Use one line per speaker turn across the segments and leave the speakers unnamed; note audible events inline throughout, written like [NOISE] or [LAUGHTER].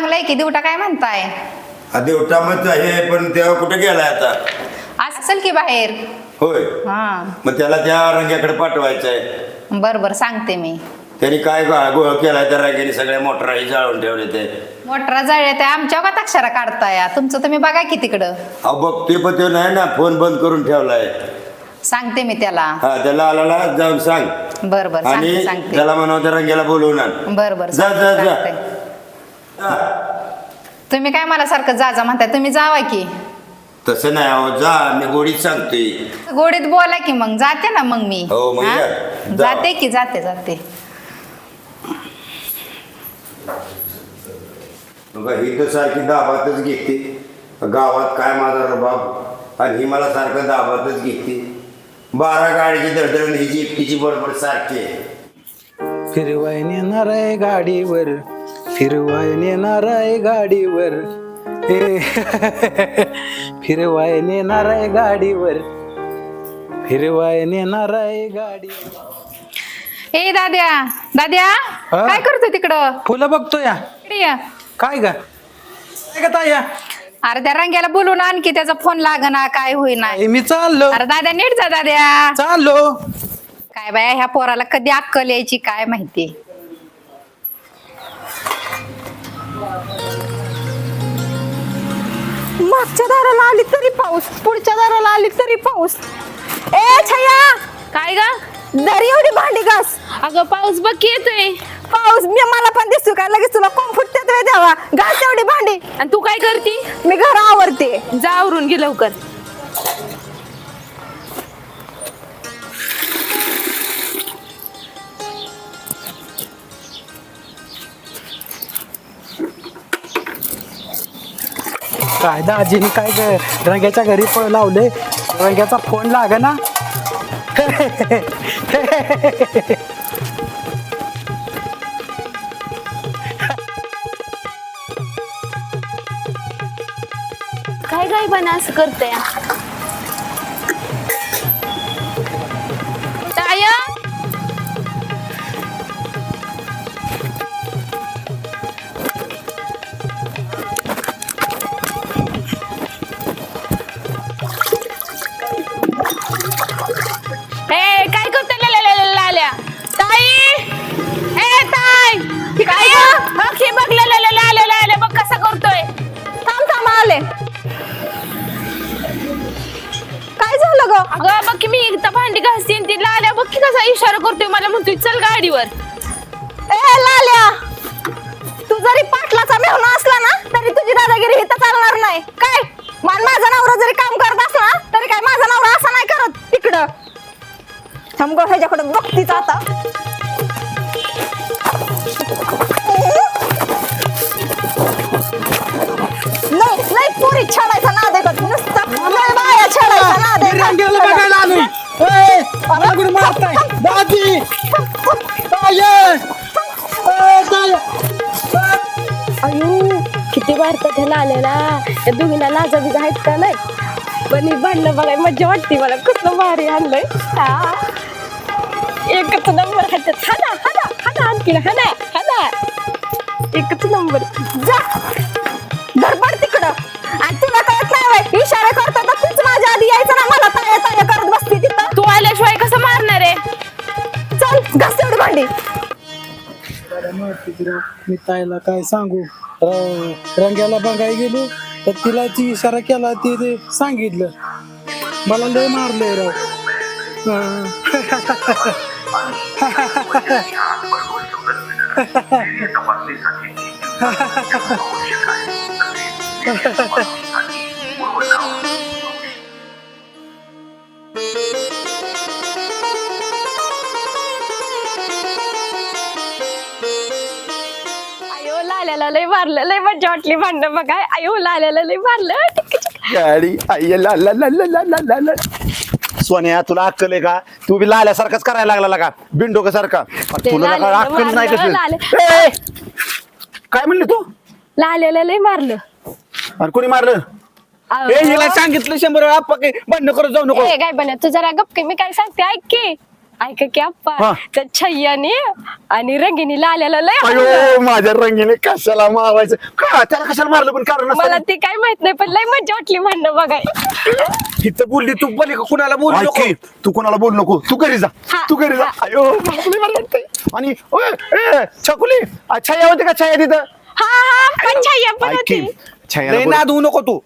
त्याचं नाव चांगलं आहे की दिवटा काय म्हणताय?
देवटा मग हे पण तेव्हा कुठे गेलाय आता?
असेल की बाहेर?
होय.
हा.
मग त्याला त्या रंग्याकडे पाठवायचं आहे
बर बर सांगते मी.
त्यांनी काय गा- गोळ केलाय त्या रंग्याने सगळ्या मोटरही जाळून ठेवले ते.
मोटरा जळल्या त्या आमच्या का अक्षरा काढताय. तुमचं तुम्ही बघा की तिकडं.
अहो बघतोय पण तो नाही ना फोन बंद करून ठेवलाय.
सांगते मी त्याला.
हा त्याला आला जाऊन सांग.
बर बर
आणि
सांगते. सांगते
त्याला म्हणावं त्या रंग्याला बोलवून आण.
बर बर
जा,
सांगते,
जा, जा.
सांगते. तुम्ही काय मला सारखं जा जा म्हणताय? तुम्ही जावा की.
तसं नाही अहो जा. मी गोडीत सांगतोय.
गोडीत बोला की मग. जाते ना मग मी.
हो, मग
हा?
या. जा.
जाते की जाते जाते.
ही तर सारखी दाबातच घेते. गावात काय माझा रबाब? आणि ही मला सारखं दाबातच घेते. बारा गाडीची दडदड हिची एकटीची बडबड सारखी आहे.
फिरवाय नेणार आहे गाडीवर. फिरवाय नेणार आहे गाडीवर. फिरवाय नेणार आहे गाडीवर. फिरवाय नेणार आहे गाडीवर.
ए दाद्या. दाद्या
हा?
काय करतोय तिकडं?
फुलं बघतो या
इकडे ये.
काय ग? काय ग ताया?
अरे त्या रंग्याला बोलून आणखी त्याचा फोन लागना काय होईना.
ए, मी चाललो.
अरे दाद्या नीट जा दाद्या.
चाललो.
काय बाया ह्या पोराला कधी अक्कल यायची काय माहिती?
मागच्या दाराला आली तरी पाऊस पुढच्या दाराला आली तरी पाऊस. ए छया!
काय ग?
दरी एवढी भांडी घास.
अगं पाऊस बघ की येतोय.
पाऊस मी मला पण दिसतो काय? लगेच तुला कोण फुटते वेळ द्यावा घास एवढी भांडी.
आणि तू काय करती?
मी घर आवरते.
जा आवरून घे लवकर.
काय दाजीने काय ग रंग्याच्या घरी प- लावले. रंग्याचा फोन लाग ना
काय काय बनास असं करते
आले? काय झालं ग?
अगं बघ की मी एकदा भांडी घासते आणि ती लाल्या बघ की कसा इशारा करतोय मला. म्हणतोय चल गाडीवर.
ए लाल्या! तू जरी पाटलाचा मेहना असला ना तरी तुझी दादागिरी इथं चालणार नाही. काय? मान माझा नवरा जरी काम करत असला तरी काय माझा नवरा असं नाही करत? तिकडं थांब ह्याच्याकडे बघतीच आता. नाही नाही पुरी छाडायचा नाद आहे का? नुसता लय बाया छाडायचा नाद आहे का?
बघायला आलोय. ए, मला कुठे मारताय. दाजी. ताये! ए, ताये!
अयो किती भारतात ह्याला आलेला. त्या दोघीला लाजा बिजा आहेत का नाही? पण ही भांडणं बघाय मज्जा वाटते मला. कसलं भारी आणलंय. हा. एकच नंबर ह्याच्यात हाना हाना हाना आणखी हाना हाना. एकच नंबर.
जा. धडपड
राव, मी ताईला काय सांगू? रंग्याला बघायला गेलो तर तिला ती इशारा केला ते ते सांगितलं. मला लय मारलंय राव. अं. [LAUGHS]
लय मारलं लय मज्जा वाटली भांडणं बघा. आई हो लाल्याला लय मारलं
गाडी ला ला
सोन्या तुला अक्कल आहे का? तू बी लाल्यासारखंच करायला लागला का? बिंडो
ते
तुला
लाल्या-
का अक्कल नाही काय म्हणलं तू?
लाल्याला लय मारलं.
आणि कोणी मारलं? सांगितलं शंभर वेळा पक्के करत जाऊ नको.
काय बनत तू जरा गप मी काय सांगते ऐक की. ऐक की
हा.
आप्पा त्या छय्याने आणि रंगीने लाल्याला लय.
अयो माझ्या रंगीने कशाला मारायचं का? त्याला कशाला मारलं पण कारण
मला. ती काय माहीत नाही पण लय मजा वाटली म्हणणं बघाय.
इथं बोलली तू बोलली का? कुणाला बोलू नको? तू कुणाला बोलू नको? तू घरी जा.
हा,
तू घरी जा.
हा.
अयो मला. आणि ओय, ए, छकुली आ, छाया होती का? छाया तिथं?
हा हा पण छय्या पण
ऐक
होती.
छायाला बोल-
नको तू.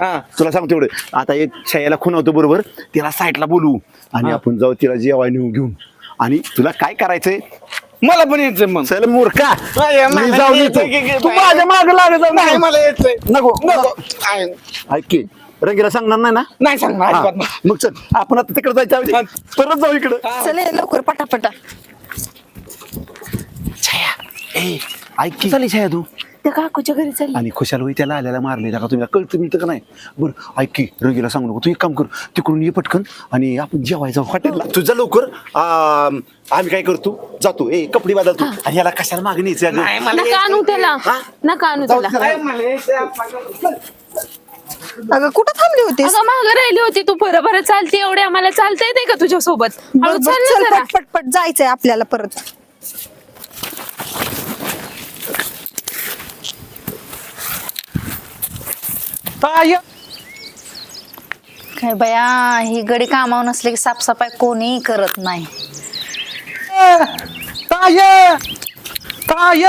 हा
तुला सांगतो एवढं. आता एक छायाला खुणवतो बरोबर. तिला साईडला बोलवू आणि आपण जाऊ तिला जेवाय नेऊ घेऊन. आणि तुला काय करायचंय?
मला पण यायचं मग.
चल मूर्खा. मी जाऊन येतो. तू माझ्या माग लागत जाऊ
नाही
नको.
मला यायचंय.
नको.
नको.
ऐक की रंगीला सांगणार नाही ना?
नाही सांगणार
हा,
अजिबात नाही.
मग चल आपण आता तिकडे जायचं आहे. परत जाऊ इकडं.
चल ये लवकर पटापटा.
ऐक की. चालेल छाया तू.
त्या काकूच्या घरी चालली.
आणि खुशाल होई त्याला आल्याला मारले. का तुम्हाला कळतं मिळतं का नाही? बरं ऐक की रंगीला सांगू नको. तू एक काम कर. तिकडून ये पटकन आणि आपण जेवाय जाऊ. हॉटेलला. तुझा लवकर. आम, आम्ही काय करतो? जातो. ए कपडे बदलतो. आणि याला कशाला मागे न्यायचं अगं?
नका आणू त्याला. नका आणू त्याला.
अगं कुठं थांबली होतीस?
अगं मागं राहिली होती तू. बरोबर चालते एवढे. आम्हाला चालता येते का तुझ्या सोबत
बरं,
हळू
बरं,
चाल
चल
ना जरा.
पट पट पट जायचंय आपल्याला परत.
ताय
काय बया ही गडी कामावर नसली की साफसफाई कोणी करत नाही.
ताय ताय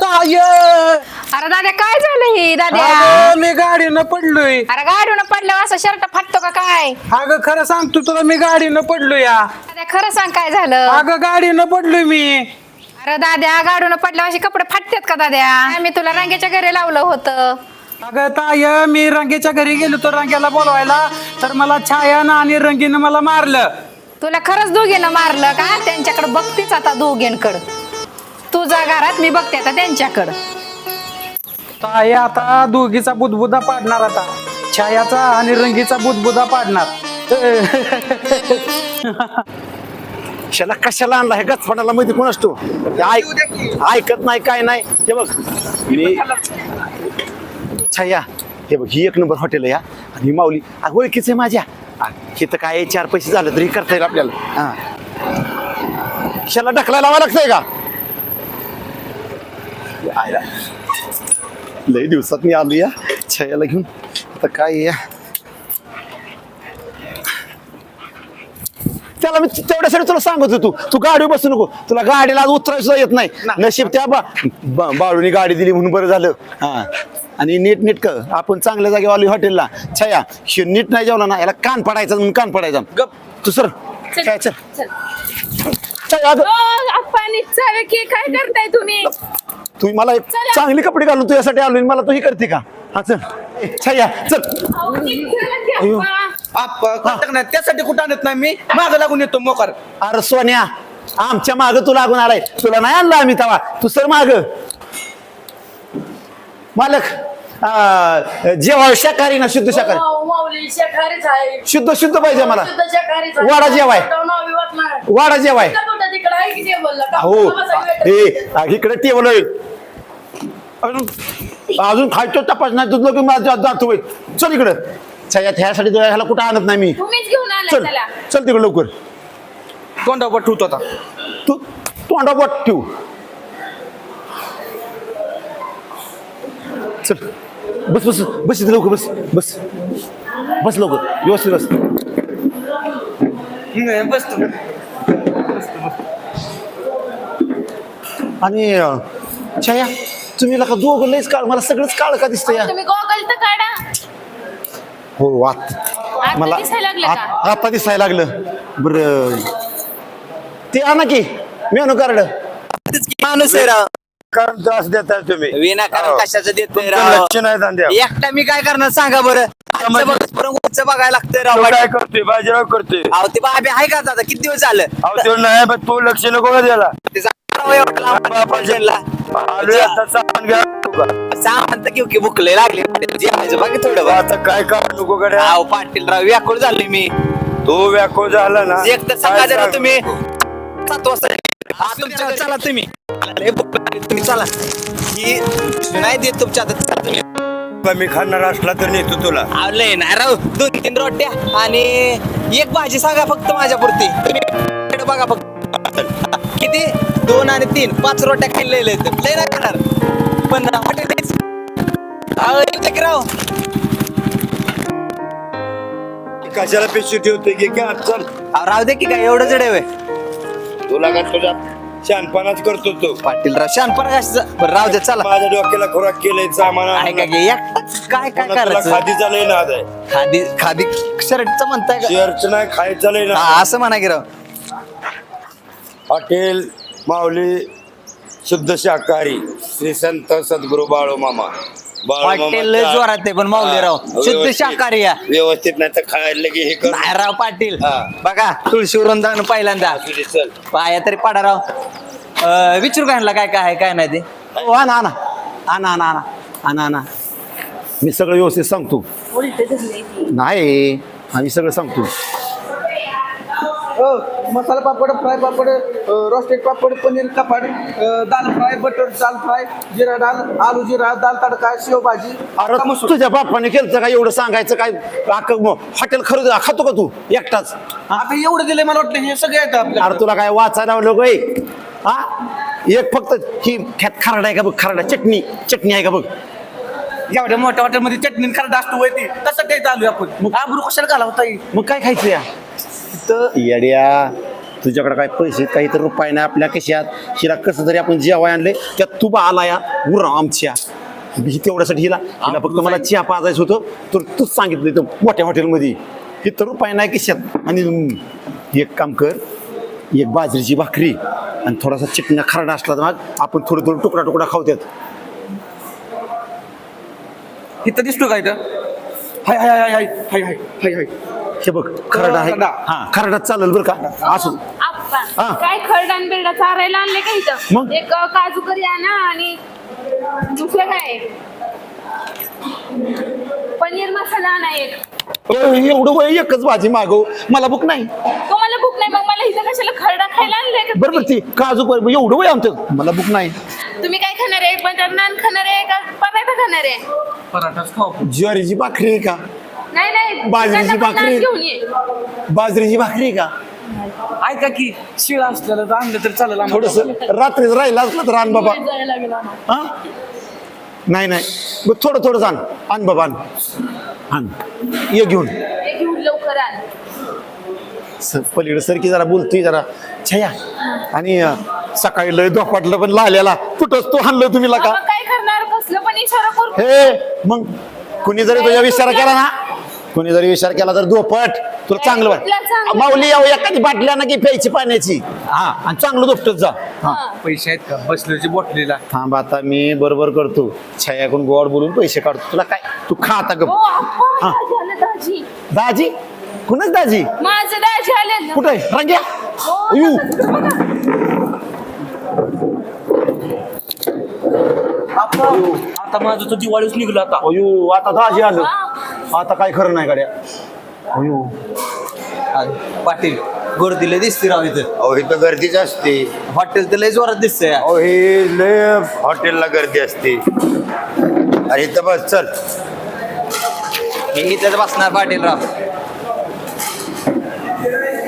ताय
अरे दादा काय झालं ही दाद्या?
अगं, मी गाडीनं पडलोय.
अरे गाडीनं पडल्यावर असं शर्ट फाटतो का काय?
अगं खरं सांगतो तुला मी गाडीनं पडलो या
दाद्या खरं सांग काय झालं?
अगं गाडीनं पडलोय मी.
अरे दाद्या गाडीनं पडल्यावर असे कपडे फाटतात का दाद्या? मी तुला रंगाच्या घरी लावलं होतं.
अगं ताय मी रंगेच्या घरी गेलो तर रंग्याला बोलवायला. तर मला छायानं आणि रंगीनं मला मारलं.
तुला खरंच दोघीनं मारलं का? त्यांच्याकडे बघतीच आता दोघींकडं. तुझ्या घरात मी बघते आता त्यांच्याकडं.
ताई आता दोघीचा बुदबुदा पाडणार आता. छायाचा आणि रंगीचा बुदबुदा पाडणार. [LAUGHS]
शाला कशाला आणला? हे गचपणाला मध्ये कोण असतो? ते ऐक ऐकत नाही काय नाही. हे बघ. मी छाया हे बघ ही एक नंबर हॉटेल आहे हा. आणि ही माऊली. ओळखीच आहे माझ्या. हे तर काय चार पैसे झालं तरी करता येईल आपल्याला. हा. शाला ढकलायला लावा लागतंय का? आयला. लई दिवसात मी आलो या छायाला घेऊन. आता काय या? त्याला मी तेवढ्यासाठी तुला सांगत होतो. तू गाडीवर बसू नको. तुला गाडीला आज उतरायला सुद्धा येत नाही. नशीब त्या बा- बाळूनी गाडी दिली म्हणून बरं झालं. हा. आणि नीट नीट कर. आपण चांगल्या जागेवर आलो हॉटेलला. छया शे नीट नाही जेवला ना याला कान पडायचा म्हणून कान पडायचा. गप तू सर. काय चल. छया, अगं,
पाणी चावे की काय करताय तुम्ही?
तू मला एक चांगले कपडे घालून तुझ्यासाठी आलो आणि मला तू ही करते का? हा चल. ए, छया चल. अयो.
आप्पा. कटक नाही? त्यासाठी कुठं आणत नाही मी? माग लागून येतो मोकार.
अरे सोन्या आमच्या माग तू लागून आलाय. तुला नाही आणलं आम्ही तवा. तू सर माग. मालक. जेव्हा शाकाहारी ना शुद्ध शाकाहारी.
माऊली शाकाहारीच आहे.
शुद्ध शुद्ध पाहिजे मला.
शुद्ध.
वाडा जेवाय.
नाव विवाद नाही.
वाडा जेवाय.
कुठं कुठं तिकडं आहे की टेबलला? का
हो. आ, इकडे टेबल होईल अजून अजून खायचो तपास नाही तुझं की माझ्या जातो होईल चल इकडं. छाया ह्यासाठी तुला ह्याला कुठं आणत नाही मी.
तुम्हीच घेऊन आलाय
चल
त्याला.
चल तिकडे लवकर.
तोंडावर ठेवतो आता.
तू तोंडा बोट ठेवू. चल. बस बस बस इथे लवकर बस बस. बस लवकर. व्यवस्थित बस.
बसतो
आणि अं, छाया तुम्ही लका दोघं लयच काळ मला सगळंच काळ का दिसतं या?
तुम्ही गॉगल तर काढा.
हो आत
आता
मला
दिसायला लागलं का?
आत- आता दिसायला लागलं. बर. ते आणा की मेनू कार्ड.
माणूस आहे राव.
कारण त्रास देताय तुम्ही.
विनाकारण
हो.
कशाचं देतोय
तुमचं
राव?
लक्ष नाही धंद्यावर.
एकटा मी काय करणार सांगा बरं? आमचं बघ, बरं उंच बघायला लागतंय राव
तो काय करतोय? बाजीराव करतोय.
अहो ते बाबी आहे का आता किती दिवस झालं?
अहो तो नाही पण तू लक्ष नको का द्यायला?
ते जा- राव एवढं लांब फंक्शनला.
आलोय आता सामान घ्या तू का?
की भुकले लागले. जेवायचं थोडं बघ.
आता काय कर नको कडे
राव पाटील राव व्याकुळ झालोय मी.
तू व्याकुळ झाला ना.
एक तर सांगा जरा तुम्ही. सात वाजता हा, तुमच्या चला तुम्ही. तुम्ही चला. ही नाही देत तुमच्या तुम्ही.
कमी खाणार असला तर नेतो तुला.
आवलंय ना राव दोन तीन रोट्या आणि एक भाजी सांगा फक्त माझ्या पुरती तुम्ही बघा फक्त. किती? दोन आणि तीन. पाच रोट्या आहेत लय नाही खाणार. पण हॉटेल राव
कशाला पिशवी ठेवते की? काय
राहू दे की काय एवढं जड आहे
तुला का तुझा शहाणपणाच करतो तो.
पाटील राव शानपणा कशाचं? बरं राहू दे चला.
माझ्या डोक्याला खुराक केलंय सामान
आहे का
आणून.
गे एकटाच काय काय करायचं?
खादीचा लय नाद आहे
खादी खादी शर्टचं म्हणताय का?
शेअरचं नाही खायचं लय ना.
हा, असं म्हणा की राव.
हॉटेल माऊली शुद्ध शाकाहारी श्री संत सद्गुरु बाळू मामा बाळू
हॉटेल लय जोरात आहे पण माऊली राव.
हा,
शुद्ध
व्यवस्थित-
शाकाहारी.
व्यवस्थित नाही तर खायला हे कर.
नाही राव पाटील.
हा.
बघा तुळशी वृंदावन पहिल्यांदा.
असू दे, चल.
पाया तरी पाडा राव. अं, विचारू का ह्यांना काय काय आहे काय नाही ते?
हो, आणा आणा. आणा आणा आणा. आणा आणा. मी सगळं व्यवस्थित सांगतो. नाही आम्ही सगळं सांगतो.
मसाला पापड फ्राय पापड रोस्टेड पापड पनीर पापड दाल फ्राय बटर दाल फ्राय जिरा दाल आलू जिरा दाल तडका शेव भाजी
अरे तुझ्या बापाने केलं का एवढं सांगायचं काय? हॉटेल खरं खातो का तू? एकटाच.
आता एवढं दिलंय मला वाटतं हे सगळे येतं आपल्या
अरे तुला काय वाचायला गय हा? एक फक्त ही ख्यात खरडा आहे का बघ? खरडा चटणी चटणी आहे का बघ?
एवढ्या मोठ्या हॉटेलमध्ये चटणी खरं असतो वय ती. तसं काही चालू आपण. मग आबरू कशाला घाला होता
मग काय खायचं या? तर येड्या तुझ्याकडे काय पैसे काही तर रुपये नाही आपल्या कशात? हिला कसं तरी आपण जेवाय आणले त्यात तू बा आला या उरा आमच्या. ही तेवढ्यासाठी हिला हिला फक्त मला चहा पाजायचं होतं तर तूच सांगितलं इथं मोठ्या हॉटेलमध्ये. हे तर रुपये नाही कशात? आणि एक काम कर एक बाजरीची भाकरी आणि थोडासा चिकना खरडा असला तर मग आपण थोडं थोडं तुकडा तुकडा खाऊ त्यात.
इथं दिसतो काय इथं? हाय हाय हाय हाय हाय हाय हाय हाय.
हे बघ खरडा आहे.
खरडा.
हा. खरडा चालेल बरं का? असं
आप्पा
हा.
काय खरडान बिरडा चारायला आणले का इथं?
मग?
एक अं, काजू करी आणा आणि दुसरं काय? पनीर मसाला आणा एक.
एवढं वय एकच भाजी मागव. मला भूक नाही.
तुम्हाला भूक नाही मग मला इथं कशाला खरडा खायला आणलंय का
बरोबर ती काजू पर एवढं वय आमचं. मला भूक नाही.
तुम्ही काय खाणार आहे? बटर नान खाणार आहे का? पराठा खाणार आहे?
पराठाच खाऊ
ज्वारीची भाकरी आहे का?
नाही नाही.
बाजरीची
त्यांना पण
भाकरी.
नान घेऊन ये.
बाजरीची भाकरी आहे का?
ऐका की शिळ असलेलं तर आणलं तर चालेल आम्हाला.
थोडस रात्रीच राहिला असलं तर आण बाबा.
जायला लागेल आम्हाला.
हा? नाही नाही. मग थोडं थोडं आण आण बाबा आण. आण. ये घेऊन.
हे घेऊन लवकर आण.
स- पलीकडे सरकी जरा बोलतोय जरा. छया. आणि अं, सकाळी लय धोपाटलं पण लाल्याला. कुठंच तो हाणलं तुम्ही का?
मग काय करणार? कसलं पण इशारा करू.
हे मग कुणी जरी तुझ्या विचार केला ना कुणी जरी विचार केला तर दोपट तुला चांगलं वाट? माऊली यावं एखादी बाटल्या ना की प्यायची पाण्याची. हा आणि चांगलं दोपटत जा. हा.
पैसे आहेत का? बसल्याची बॉटलीला.
थांब आता मी बरोबर करतो. छायाकडून गोड बोलून पैसे काढतो. तुला काय तू खा आता
हो
गप
आप्पा
हा.
झालं दाजी.
दाजी? कुणाच दाजी?
माझं दाजी आले ना.
कुठे रंग्या
हो,
अयो.
आता माझं तर दिवाळीच निघलं आता.
अयो आता दाजी आलं. आता काय खरं नाही गाड्या. अयो.
पाटील गर्दीला दिसते राव इथं.
अहो इथं गर्दीच असते.
हॉटेल तर लय जोरात दिसतंय.
अहो हे लय हॉटेलला गर्दी असते. अरे इथं बस चल.
मी इथंच बसणार पाटील राव.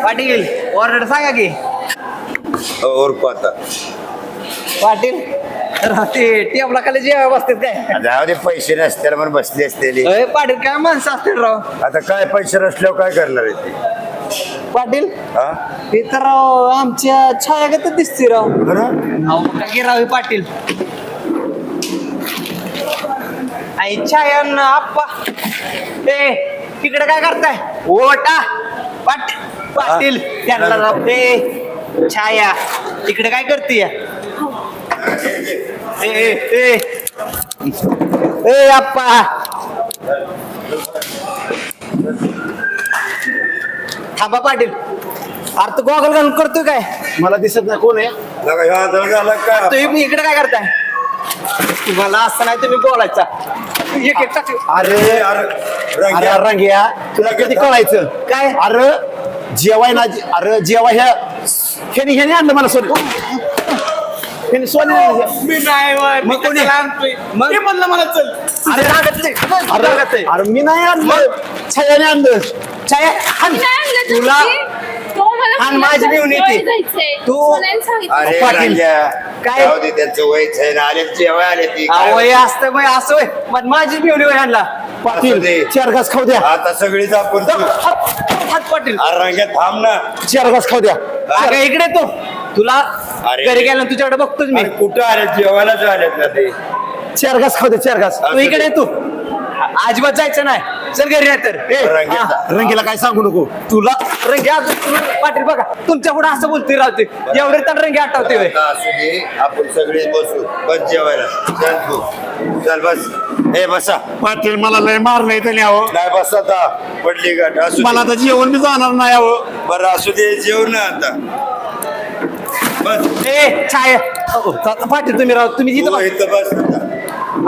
पाटील ऑर्डर सांगा की.
ओरको आता.
पाटील राव ते टेबला खाली जेव्हा बसतात काय?
जाऊ दे पैसे नसत्याला पण बसली असतेली.
अय पाटील काय माणसं असतील राव?
आता काय पैसे नसल्यावर काय करणार आहे ते?
पाटील?
हा?
हे तर राव आमच्या छायागत दिसते राव.
खरं
अहो काय की राव हे पाटील? आई छायान आप्पा. ए तिकडे काय करताय? ओटा. पाट पाटील त्यांना राव ते छाया तिकडे काय करते ए ए ए. आप्पा. थांबा पाटील. अरे तू गॉगल घालून करतोय काय?
मला दिसत नाही. कोण आहे?
लगा ह्या आजार झाला काय
तुम्ही इकडे काय करताय? तुम्हाला असं नाही तुम्ही बोलायचा. एक एक टाक.
अरे
अरे
अरे
रंग्या,
रंग्या. तुला किती कळायचं?
काय?
अरे जेवाय ना अरे जेवा ह्या ह्याने ह्याने आणलं मला सोने ह्याने सोने आणलं.
मी
मग कोणी? मग?
मी म्हणलं मला चल
अरे
नाही.
अरे
नाही.
अरे मी नाही आणलं छायाने आणलं छाया आण.
तुला आणि माझी मिळून येते. तू-
अरे
पाटील.
रांग्या,
काय?
जाऊ दे त्यांचं वय आहे ना आले जेवाय आले ती
अहो, हे असतं मग असं होय. मग माझी मिळून ह्यांना
असू
पाटील
दे.
चार घास खाऊ द्या
आता सगळीच आपण
हात हात पाटील
अरे रांग्या थांब ना
चार घास खाऊ द्या
अरे इकडे तो तुला
अरे.
घरी गेला तुझ्याकडे बघतोच मी.
अरे कुठं आले जेवायलाच आलेत ना ते.
चार घास खाऊ द्या चार घास.
तू इकडे ये तू. अजिबात जायचं नाही. चल घरी नाही तर. ए, हा.
रंगीला काय सांगू नको.
तुला रंगे अजून तुम्ही- पाटील बघा. तुमच्यापुढे असं बोलते राहते एवढे तर रंगे आठवते होय.
आता असू दे आपण सगळे बसू. बस जेवायला. चल तू. चल बस. हे बसा.
पाटील मला लय मार नाही त्याने अहो.
नाही बस आता. पडली गाठ. असू
मला
दे.
आता जेवण बी जाणार नाही अहो.
बरं असू दे जेव ना आता. बस.
ए छाय. अहो, चा- पाटील तुम्ही राव तुम्ही जिथं
तू
बस-
इथं बस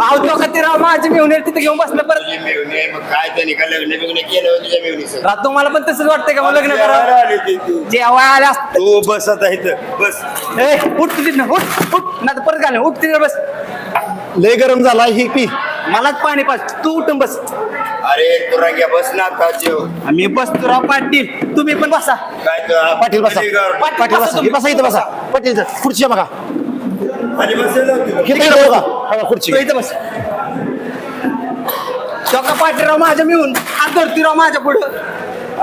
अहो तो का ते राव माझी मिळून तिथे घेऊन बसलं परत.
तुझी मेवणी मग काय त्यांनी का लग्न बिग्न केलं तुझ्या मेवणीचं
रात तुम्हाला पण तसंच वाटतंय का मग लग्न करा
आली ती. तू.
जेव्हा आल्या असत.
तू बस आता इथं बस.
ए उठ तिथं उठ उठ. नाही परत घाल उठ तिथे बस.
लय गरम झाला ही पी.
मलाच पाणी पाच तू उठून बस.
अरे तू रांग्या बस ना आता जेव.
मी बसतो राव पाटील. तुम्ही पण बसा.
काय तर
पाटील बसा.
पाटील
पाटील
बसा
बसा
तुम्ही.
बसा इथं बसा. पाटील इथं. खुर्ची बघा.
आणि बसेल ना तू.
इथं इथं बघा. बघा, खुर्ची.
तू इथं बस. तो का पाटील राव माझ्या मिळून. हात धरती राव माझ्या पुढं.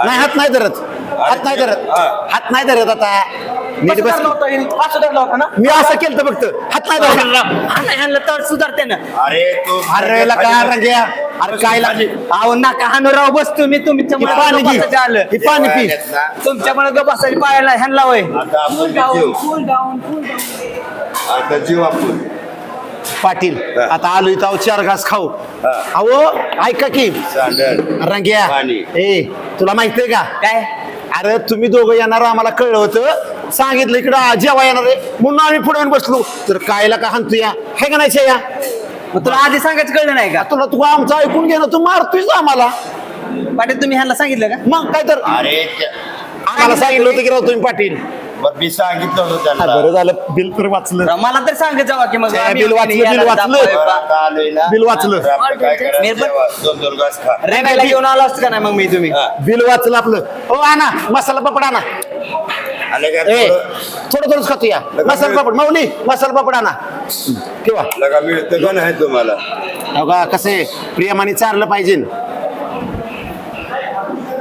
नाही हात नाही धरत. हात नाही धरत.
हा.
हात नाही धरत आता. नीट बस मी असं केलं फक्त. हात नाही
ह्यांना सुधारते ना.
अरे तू
अरे काय रंग्या. अरे काय लागली
अहो नका हाणू राव बसतो मी तुमच्या
ही
मनात
पाणी
गप्प
घे
बसायचं आलं.
ही पाणी पी.
तुमच्या मनात गप्प बसायला पाहायला ह्यांना होय.
आता आपण जेव आता जीव आपण.
पाटील
हा.
आता आलो इथं चार घास खाऊ.
हा.
अहो ऐका की. रंग्या.
पाणी.
ए तुला माहितीये का?
काय?
अरे तुम्ही दोघं येणार आम्हाला कळलं होतं. सांगितलं इकडं जेव्हा येणार आहे. म्हणून आम्ही पुढे येऊन बसलो. तर कायला का हाणतो या? हे का नाही या
मग तुला आधी सांगायचं कळलं नाही का?
तुला तू आमचं ऐकून घे ना तू मारतोयस आम्हाला.
पाटील तुम्ही ह्यांना सांगितलं का?
मग काय तर?
अरे
आम्हाला सांगितलं होतं की राव तुम्ही पाटील.
बरं मी सांगितलं होतं
हा,
त्यांना
बरं झालं. बिल तर वाचलं.
मला तर सांगत जावा की मग
त्या
आम्ही
बिल वाचलं,
याला
बिल वाचलं.
दाखवाय
बरं,
बा.
आता आलोय ना.
बिल वाचलं.
तर आपण काय करायचं?
निर्बंध-
जेवा. दोन दोन घास खा.
रेंगायला घेऊन आलो असतो का नाही मग मी तुम्ही?
हा.
बिल वाचलं आपलं. हो आणा. मसाला पापड आणा.
आले का
ए
थोडं?
थोडं थोडंच खातो या. मसाला पापड माऊली मसाला पापड आणा. ठेवा.
लगा मिळतं का नाही तुम्हाला?
का कसं? आहे प्रियमाने चारलं पाहिजे.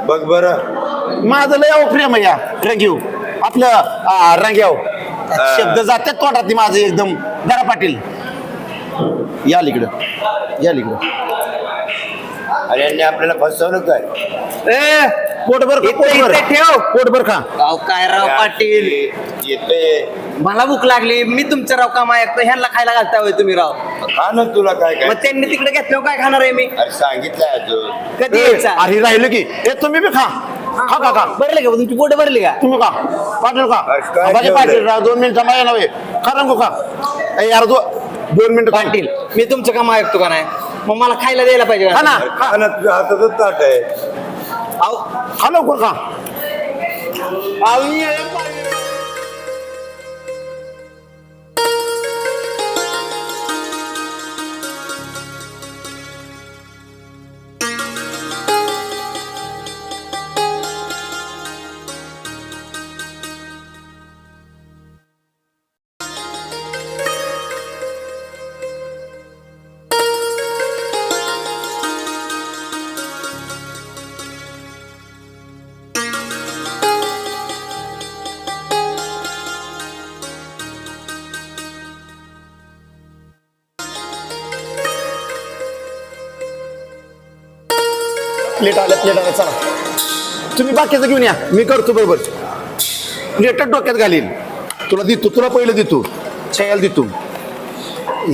बघ बरं.
माझं लय अहो प्रेम आहे या. रंगीव. आपलं आ, रंग्याव शब्द जातात तोंडात माझं एकदम. दरा पाटील. या इकडं या इकडं
आणि यांनी आपल्याला फसवलं काय?
ए
पोटभर खा,
इथं-
पोटभर
इथं ठेव.
पोटभर खा.
काय राव पाटील?
येते
मला भूक लागली. मी तुमचं राव काम ऐकतो ह्यांना खायला घालता होय तुम्ही राव.
खा ना तुला काय काय
मग त्यांनी तिकडे घेतलं काय खाणार आहे मी?
अरे सांगितलंय अजून.
कधी
ए,
यायचा?
अरे राहिलं की. ए तुम्ही बी खा. खा खा खा.
भरले का? तुमची पोट भरली का?
तुम्ही का पाटील का
अरे काय?
पाटील राव दोन मिनिटं माझ्या नव्हे खा रंगू का ए यार दो दोन मिनिटं खा.
पाटील मी तुमचं काम ऐकतो का नाही? मग मला खायला द्यायला पाहिजे
खा
का?
ना.
अरे खा ना तुझ्या हातातच ताट आहे.
अहो,
खा लवकर खा प्लेट आल्या प्लेट आल्या चला. तुम्ही बाकीचं घेऊन या. मी करतो बरोबर. प्लेटच डोक्यात घालीन. तुला देतो तुला पहिलं देतो. छायाला देतो.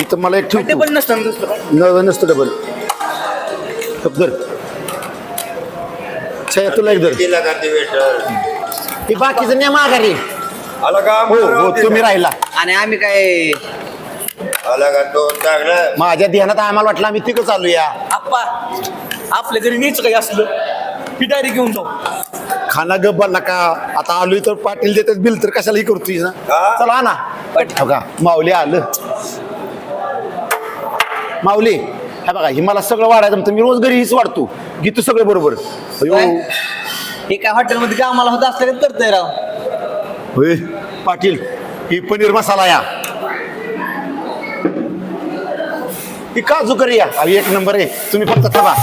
इथं मला एक ठेवतो
पण नसतं ना दुसरं काय.
न नसतं डबल धर. छाया तुला एक धर.
दिला का ते वेटर
ही बाकीचं न्या माघारी
आला का?
हो हो तुम्ही राहिला.
आणि आम्ही काय
आला का तो? चांगला.
माझ्या ध्यानात आम्हाला वाटलं आम्ही तिकडं चालूया.
आप्पा. आपल्या घरी नीच काही असलं की डायरेक्ट घेऊन जाऊ.
खाना गप बनला का? आता आलोय तर पाटील देतात बिल तर कशाला ही करतोय ना? चला ना हो का? माऊली आलं. माऊली हे बघा ही मला सगळं वाढायचं म्हणतं मी रोज घरी हीच वाढतो. घेतो सगळं बरोबर. अयो.
हे काय हॉटेलमध्ये कामाला होत असलं का करतोय राव?
होय. पाटील ही पनीर मसाला या. ही काजू करी या एक नंबर आहे. तुम्ही फक्त थांबा.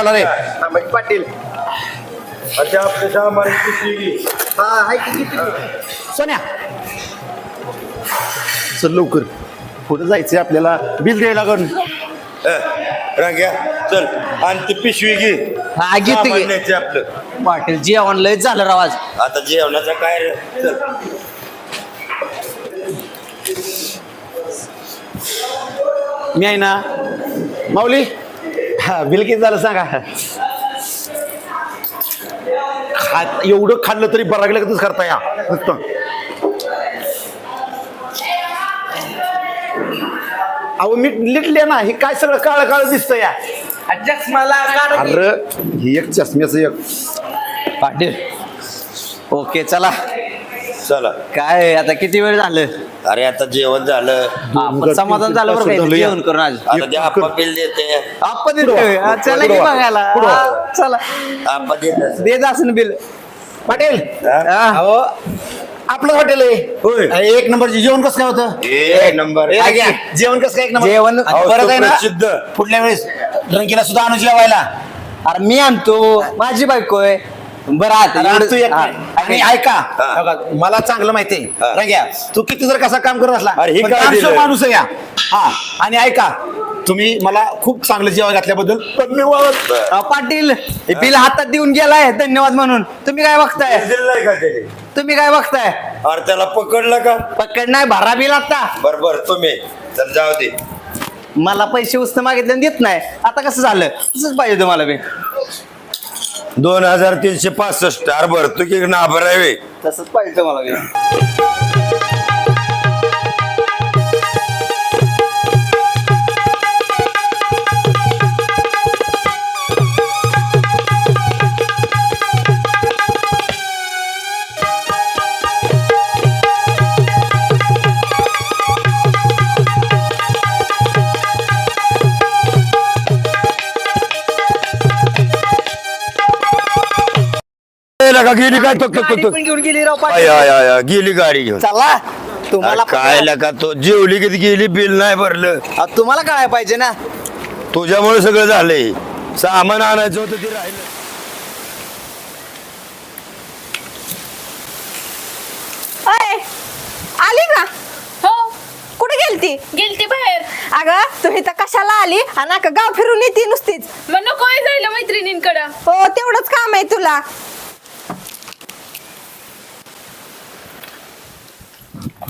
चला रे.
पाटील. हा हाय की किती?
सोन्या. चल लवकर. पुढे जायचंय आपल्याला. बिल द्यायला लागून.
रंग्या चल. आणि ती पिशवी घे.
हा, घेते, घे.
सामान न्यायचं आपलं.
पाटील जेवण लय झालं राव आज.
आता जेवणाचं काय रे चल.
मी आहे ना. माऊली [LAUGHS] हा बिल किती झालं सांगा. खात एवढं खाल्लं तरी बरा गेलं करता या? नुसतं. अहो मी लिटले ना हे काय सगळं काळ काळ दिसतं या.
मला
अरे ही एक चष्म्याचं एक.
पाटील. ओके चला.
चला.
काय आता किती वेळ झालं?
अरे आता जेवण झालं.
आपण समाधान झालं बरं. जेवण करून आज?
आता ते आप्पा बिल देते.
आपण देतोय. हा, चला की बघायला. हा, चला.
आप्पा देत
दे जासन बिल.
पाटील.
हा?
अहो आपलं हॉटेल
होय.
आहे एक नंबरचे जेवण कसं काय होतं?
एक नंबर.
घ्या. जेवण कसं काय एक नंबर?
जेवण
आणि
अहो,
परत आहे ना
सुप्रसिद्ध.
पुढल्या वेळेस रंगीला सुद्धा आणू जेवायला
अरे मी आणतो. माझी बायको आहे. बरं आता
तू एक
हा.
आणि ऐका.
हा.
बघा, मला चांगलं माहिती
हा.
रंग्या तू किती जर कसा काम करत असला
अरे, हे
पण
काय?
माणूस आहे या. हा. आणि ऐका तुम्ही मला खूप चांगलं जेवण घातल्याबद्दल धन्यवाद.
पाटील हे. बिल हातात देऊन गेलाय धन्यवाद म्हणून. तुम्ही काय बघताय?
दिलंय का त्याने?
तुम्ही काय बघताय?
अरे त्याला पकडलं का?
पकड नाही भरा बिल आता.
बर बर तुम्ही. चल जाऊ दे.
मला पैसे उस्त मागितले आणि देत नाही. आता कसं झालं? तसंच पाहिजे तुम्हाला बी.
दोन हजार तीनशे पासष्ट. अरे भरतो की ना भरावे
तसंच पाहिजे तुम्हाला
का गेली काय तो तो-
गाडी
तो-
पण घेऊन गेली राव
आय,
पाटील.
आय, आय, आय, गेली गाडी घेऊन.
चला तुम्हाला
काय लका तो? जेवली किती गेली बिल नाही भरलं.
तुम्हाला कळायला पाहिजे ना.
तुझ्यामुळे सगळं झालंय. सामान आणायचं होतं ते राहिलं.
अय आली का?
हो.
कुठे गेलती?
गेलती बाहेर.
अगं तू इथं कशाला आली? आणि अगं गाव फिरून येते नुसतीच.
मग नको आहे जायला मैत्रिणींकडं.
हो तेवढंच काम आहे तुला.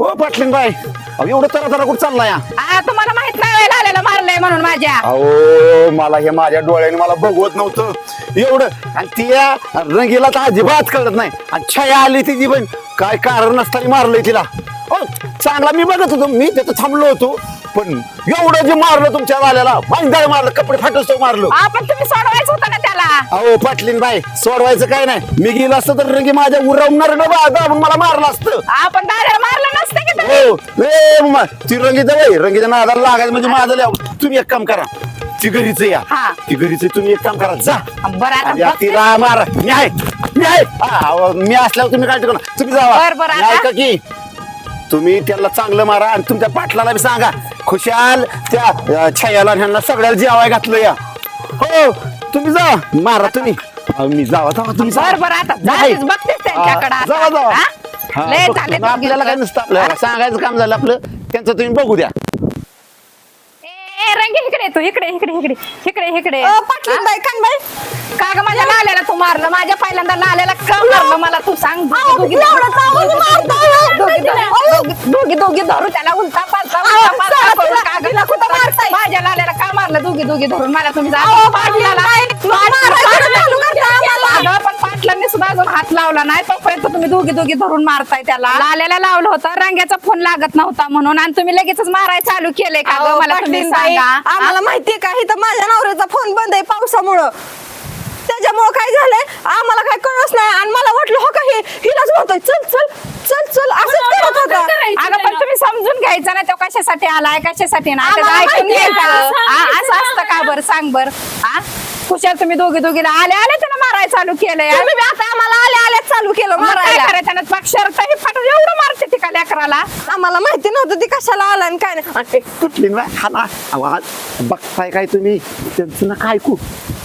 हो पाटलीन बाई. अहो, एवढं तरा तरा कुठं चालला या
आ, तुम्हाला माहीत नाही व्हायला आलेलं मारलंय म्हणून माझ्या.
अहो मला हे माझ्या डोळ्याने मला बघवत नव्हतं. एवढं आणि त्या रंगीला तर अजिबात कळत नाही. आणि छाया आली तिची पण काय कारण नसताना मारलंय तिला. चांगला मी बघत होतो मी तिथं थांबलो होतो पण एवढं जे मारलं तुमच्या वाल्याला भांडाळ मारलं कपडे फाटस मारलं.
आपण तुम्ही सोडवायचं होतं ना त्याला.
अहो पाटलीन बाई सोडवायचं काय नाही. मी गेलो असतं तर रंगी माझ्या उरवणार डबा दाबून मला मारलं असतं.
आपण दादाला मारलं नसतं की तुम्ही?
हो ए मम्मा, ती रंगीत बाई रंगीच्या नादाला लागायचं म्हणजे माझं लिहा तुम्ही एक काम करा ती घरीच या.
हा.
ती घरीच तुम्ही एक काम करा जा.
बरं आता
आणि
बघते.
तिला मारा. मी आहे मी आहे. हा, अहो, मी असल्यावर तुम्ही काय करा तुम्ही जावा.
बरं, बरं,
मी
आता?
ऐका की तुम्ही त्याला चांगलं मारा आणि तुमच्या पाटलाला बी सांगा. खुशाल त्या अं, छायाला आणि ह्यांना सगळ्याला जेवाय घातलं या. हो तुम्ही जा. मारा तुम्ही. अहो, मी जावा जावा तुम्ही
बर बर आता जातेच बघतेच त्यांच्याकडे
हा, जावा जावा.
आता.
हा,
हा? लय
बघतो.
झाले
मग आपल्याला काय नसतं आपल्याला सांगायचं काम झालं आपलं? त्यांचं तुम्ही बघू द्या.
ए रंगे इकडे तू. इकडे इकडे इकडे. इकडे इकडे.
अ, पाटलीन बाई कान बाई
का ग माझ्या लाल्याला तू मारलं माझ्या पहिल्यांदा लाल्याला का मारलं मला तू सांग? दोघी-. दोघी- दोघी- दोघी दोघी धरू त्याला उलटा पालटा उलटा करून का ग
मारताय?
माझ्या लाल्याला का मारलं? दोघी दोघी धरून मला तुम्ही जा- पाटलाला-. अगं, पण पाटलांनी सुद्धा अजून हात लावला नाही. तोपर्यंत तुम्ही दोघी दोघी धरून मारताय त्याला. लाल्याला लावलं होतं. रंग्याचा फोन लागत नव्हता म्हणून. आणि तुम्ही लगेचच मारायला चालू केलंय का ग? मला तुम्ही सांगा.
आम्हाला? माहितीये का? इथं माझ्या नवऱ्याचा फोन बंद आहे पावसामुळं. त्याच्यामुळं काय झालंय? आम्हाला काय कळच नाही. आणि मला वाटलं हो का हे? हिलाच म्हणतोय चल चल चल चल. असंच करत होता.
अगं पण तुम्ही समजून घ्यायचं ना तो कशासाठी आलाय कशासाठी
आम्हाला
ऐकून
माहिती
घ्यायचं? हा, असं असतं का बरं? सांग बर. हा कुशाल तुम्ही दोघी दोघीला आले आले त्यानं मारायला चालू केलंय.
तुम्ही बी आता आम्हाला आल्या आल्याच चालू केलं
मग काय
मारायला.
करायचं? त्यानं पक्षार्थ हे फाटून एवढं मारते ती का लेकराला?
आम्हाला माहिती नव्हतं ती कशाला आला आणि काय नाही.
कुठली ना हा ना आवाज. बघताय काय तुम्ही? त्यांचं ना काय ऐकू. हा ना हा ना, हा ना, हा ना.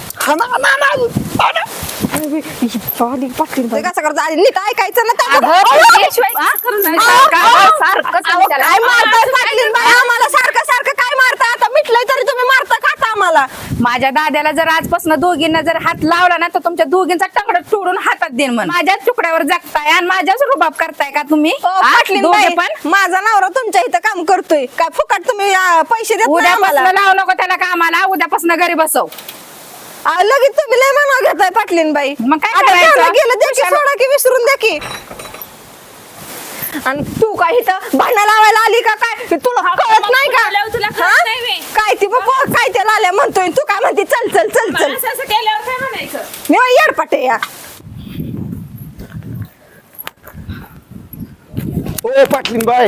ते कसं करतो आणि नीट ऐकायचं ना
अगं,
त्याच्याकडं.
पण त्याशिवाय तुम्ही सारखं-
अहो,
सारखं
अहो,
तुम्ही त्याला
काय मारताय पाटलीन बाई आम्हाला सारखं सारखं काय मारताय आता मिटलंय तरी तुम्ही मारता का आता आम्हाला
माझ्या दाद्याला जर आजपासून दोघींना जर हात लावला ना तर तुमच्या दोघींचा टंगड तोडून हातात देईन म्हण. माझ्याच तुकड्यावर जगताय आणि माझ्याच रुबाब करताय का तुम्ही?
ओ,
हा?
पाटलीन
दोघे
बाई
पण?
माझा नवरा तुमच्या इथं काम करतोय. काय फुकट तुम्ही आ, पैसे देत नाही आम्हाला?
उद्यापासून लावू नको त्याला कामाला उद्यापासून घरी बसव.
आ, लगेच तुम्ही लय म्हणा घेताय पाटलीन बाई
मग काय
आता
करायचं?
तेवढं गेलं द्या की? सोडा की विसरून द्या की. आणि तू काय इथं भांडण लावायला आली का काय? तुला कळत नाही
तुला
का
कळत
हा?
नाही बे.
काय ती बाबा काय ते लाल्या म्हणतोय? तू काय म्हणते? चल चल चल चल.
असं असं केल्यावर काय म्हणायचं?
मी येडपटे या.
ओ पाटलीन बाय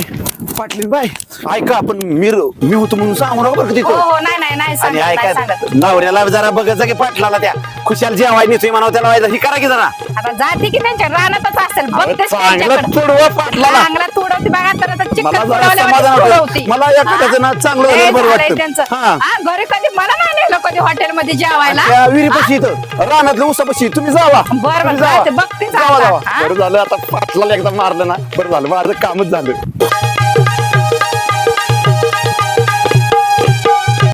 पाटलीन बाय ऐका आपण मी मी होतो म्हणून सांगू नका बरं का
हो
तिथं.
हो नाही नाही नाही
आणि
सांगत नाही
ऐका
सांगत.
नवऱ्याला जरा बघायचं की पाटलाला त्या. खुशाल जेवाय नेतोय म्हणावं त्याला व्हायचं ही करा की जरा.
आता जाते की त्यांच्या रानातच असेल बघतेच
चांगलं
त्यांच्याकडं.
तुडवा पाटलाला.
चांगला तुडवते बघा तर आता चिकन
मला जरा समाधान एखाद्याचं ना चांगलं
हा?
झालेलं
लय
बरं
झालंय
वाटतं.
त्यांचं.
हा.
हा, घरी कधी मला नाही नेलं कधी हॉटेलमध्ये जेवायला?
त्या विहिरीपाशी इथं रानातल्या उसापाशी. तुम्ही जावा.
बरं,
तुम्ही जावा.
जाते,
जावा
हा?
बरं झालं आता पाटलाला एकदा मारलं ना. बरं झालं माझं कामच झालं.